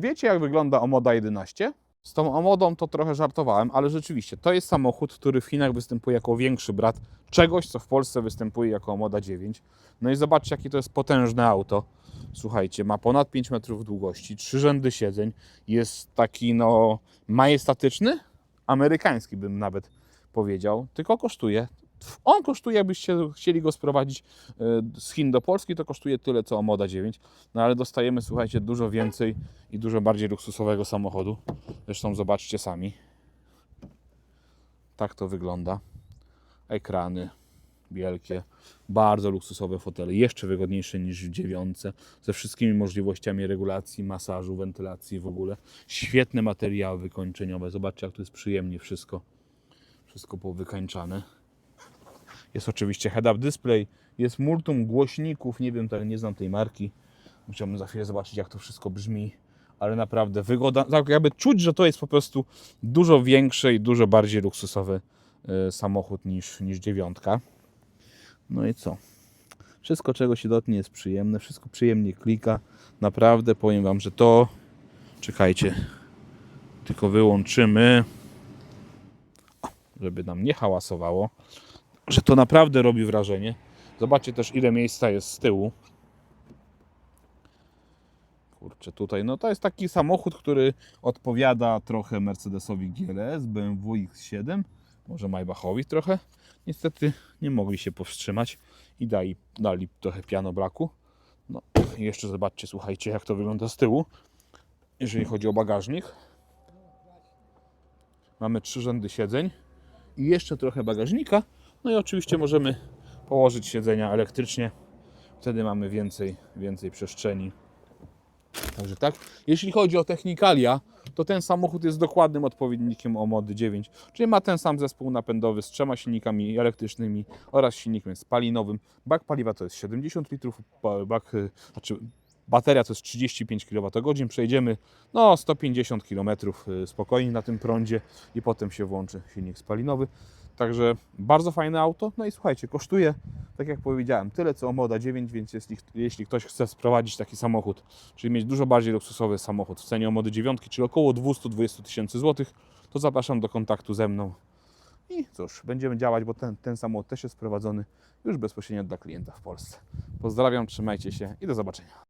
Wiecie, jak wygląda Omoda 11? Z tą Omodą to trochę żartowałem, ale rzeczywiście to jest samochód, który w Chinach występuje jako większy brat czegoś, co w Polsce występuje jako Omoda 9. No i zobaczcie, jakie to jest potężne auto. Słuchajcie, ma ponad 5 metrów długości, trzy rzędy siedzeń, jest taki no majestatyczny, amerykański bym nawet powiedział, tylko kosztuje. On kosztuje, jakbyście chcieli go sprowadzić y, z Chin do Polski, to kosztuje tyle co Moda 9, no ale dostajemy, słuchajcie, dużo więcej i dużo bardziej luksusowego samochodu. Zresztą zobaczcie sami. Tak to wygląda. Ekrany wielkie, bardzo luksusowe fotele, jeszcze wygodniejsze niż w dziewiątce, ze wszystkimi możliwościami regulacji, masażu, wentylacji w ogóle. Świetne materiały wykończeniowe. Zobaczcie, jak to jest przyjemnie wszystko. Wszystko powykańczane. Jest oczywiście head-up display, jest multum głośników, nie wiem, tak nie znam tej marki. Musiałbym za chwilę zobaczyć, jak to wszystko brzmi, ale naprawdę wygoda, tak jakby czuć, że to jest po prostu dużo większy i dużo bardziej luksusowy y, samochód niż, niż dziewiątka. No i co? Wszystko, czego się dotknie, jest przyjemne, wszystko przyjemnie klika. Naprawdę powiem Wam, że to. Czekajcie, tylko wyłączymy, żeby nam nie hałasowało, że to naprawdę robi wrażenie. Zobaczcie też, ile miejsca jest z tyłu. Kurczę, tutaj, no to jest taki samochód, który odpowiada trochę Mercedesowi GLS, BMW X7, może Maybachowi trochę. Niestety nie mogli się powstrzymać i dali, dali trochę pianoblaku. No i jeszcze zobaczcie, słuchajcie, jak to wygląda z tyłu, jeżeli chodzi o bagażnik. Mamy trzy rzędy siedzeń i jeszcze trochę bagażnika. No i oczywiście możemy położyć siedzenia elektrycznie. Wtedy mamy więcej, więcej przestrzeni. Także tak. Jeśli chodzi o technikalia, to ten samochód jest dokładnym odpowiednikiem Omody 9, czyli ma ten sam zespół napędowy z trzema silnikami elektrycznymi oraz silnikiem spalinowym. Bak paliwa to jest 70 litrów, ba- bak, y, znaczy bateria to jest 35 kWh. Przejdziemy no 150 km y, spokojnie na tym prądzie i potem się włączy silnik spalinowy. Także bardzo fajne auto. No i słuchajcie, kosztuje, tak jak powiedziałem, tyle co Moda 9, więc jeśli, jeśli ktoś chce sprowadzić taki samochód, czyli mieć dużo bardziej luksusowy samochód w cenie Mody 9, czyli około 220 tysięcy złotych, to zapraszam do kontaktu ze mną. I cóż, będziemy działać, bo ten, ten samochód też jest sprowadzony już bezpośrednio dla klienta w Polsce. Pozdrawiam, trzymajcie się i do zobaczenia.